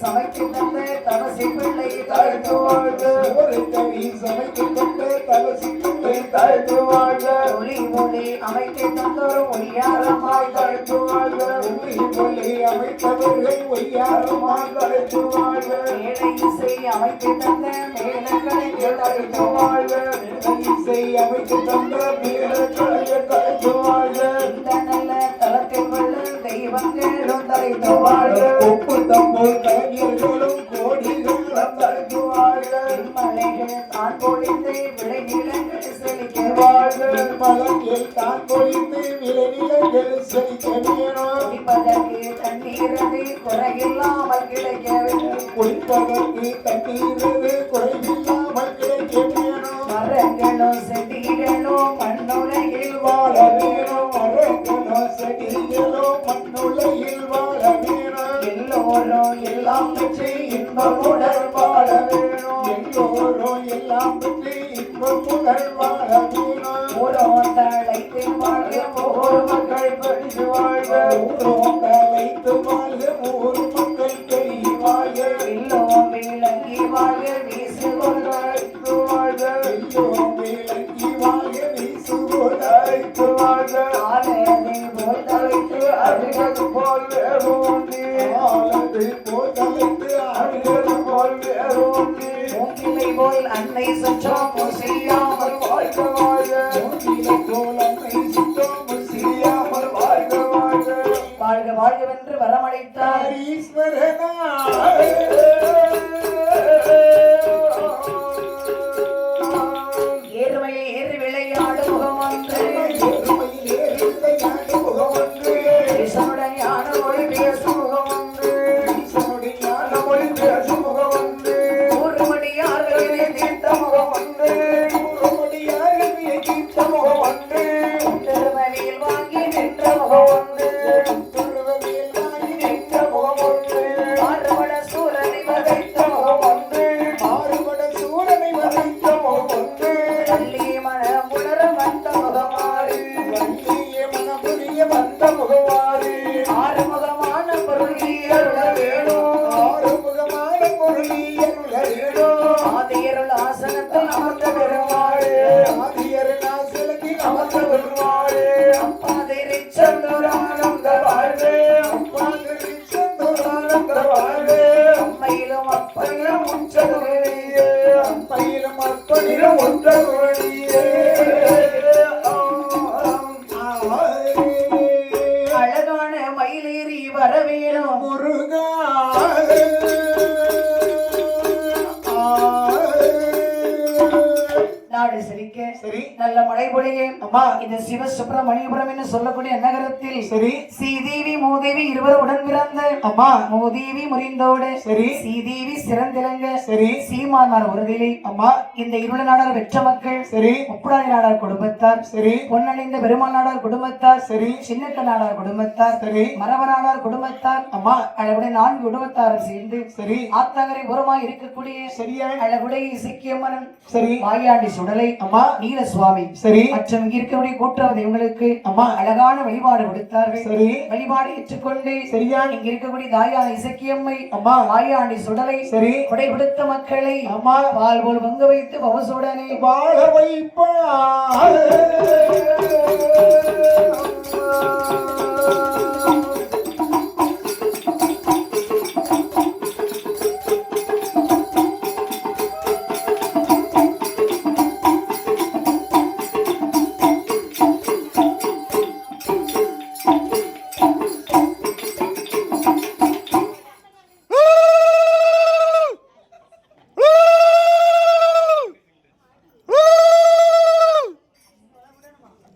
சமைத்து தந்த தவசி பிள்ளை தழைத்து வாழ்க ஒரு கவி சமைத்து கொண்டு தலசி பிள்ளை தழைத்து வாழ்க ஒளி மொழி அமைத்து தந்தோர் ஒளியாரமாய் தழைத்து வாழ்க ஒளி ஒளி அமைத்தவர்கள் ஒய்யாரமாக தழைத்து வாழ்க மேடை இசை அமைத்து தந்த மேலங்களை தழைத்து வாழ்க இசை அமைத்து தந்த மேல கலைய தழைத்து ஒப்பு தம்போல் கலைஞர்களும் கோடிகள் தழைத்து வாழ்க. மலைகள் தான் பொழிந்து செழிக்க தான் விளைநிலங்கள் செழிக்க வேணும் குடிப்பதற்கு தண்ணீரது குறையில்லாமல் கிடைக்க வேண்டும். குளிப்பதற்கு தண்ணீரது குறைவில்லாமல் கிடைக்க வேணும் மரங்களும் செடிகளும் மண்ணுலகில் இன்பமுடன் வாழ வேணும் எல்லோரும் எல்லாம் பற்றி இன்பமுடன் வாழ வேணும் ஊரோம் தழைத்து வாழ்க போர் மக்கள் படித்து வாழ்க ஊரோம் தலைத்து வாழ்க ஊர் மக்கள் பெரிய வாழ்க எல்லோரும் விளங்கி வாழ்க வீசுகோள் அழைத்து வாழ்க எல்லோரும் விளங்கி வாழ்க வீசுவோர் அழைத்து வாழ்க ஆலயதை போல் தழைத்து அருகது வாழ்க வாழ்கவென்று வரமளித்தார். ஏறுமையில் அழகான மயிலேறி வரவேணும் முருகா நல்ல மழை பொழிய அம்மா இந்த சிவ சுப்பிரமணியபுரம் என்று சொல்லக்கூடிய நகரத்தில் சரி. சீதேவி மூதேவி இருவர் உடன் பிறந்த அம்மா மூதேவி முறிந்தோடு சரி. சீதேவி சிறந்திலங்க சரி. சீமானார் உறுதியிலே அம்மா இந்த இருள நாடார் வெற்ற மக்கள் சரி. முப்படாதி நாடார் குடும்பத்தார் சரி. பொன்னணிந்த பெருமாள் நாடார் குடும்பத்தார் சரி. சின்னக்க நாடார் குடும்பத்தார் சரி. நாடார் குடும்பத்தார். அம்மா அளவுடைய நான்கு குடும்பத்தாரும் சேர்ந்து சரி. ஆத்தங்கரை புறமாய் இருக்கக்கூடிய சரியா? அழகுடைய இசைக்கியம்மன் சரி. வாயாண்டி சுடலை. அம்மா நீல சுவாமி சரி. மற்றும் இருக்கக்கூடிய கூட்டுறவு தெய்வங்களுக்கு அம்மா. அழகான வழிபாடு கொடுத்தார்கள். சரி. வழிபாடு ஏற்றுக்கொண்டு சரியா? இங்க இருக்கக்கூடிய தாயான இசக்கியம்மை அம்மா. வாயாண்டி சுடலை சரி. கொடை கொடுத்த மக்களை அம்மா. பால் போல் பொங்க வைத்து பவசுடனே. வாழ வைப்பா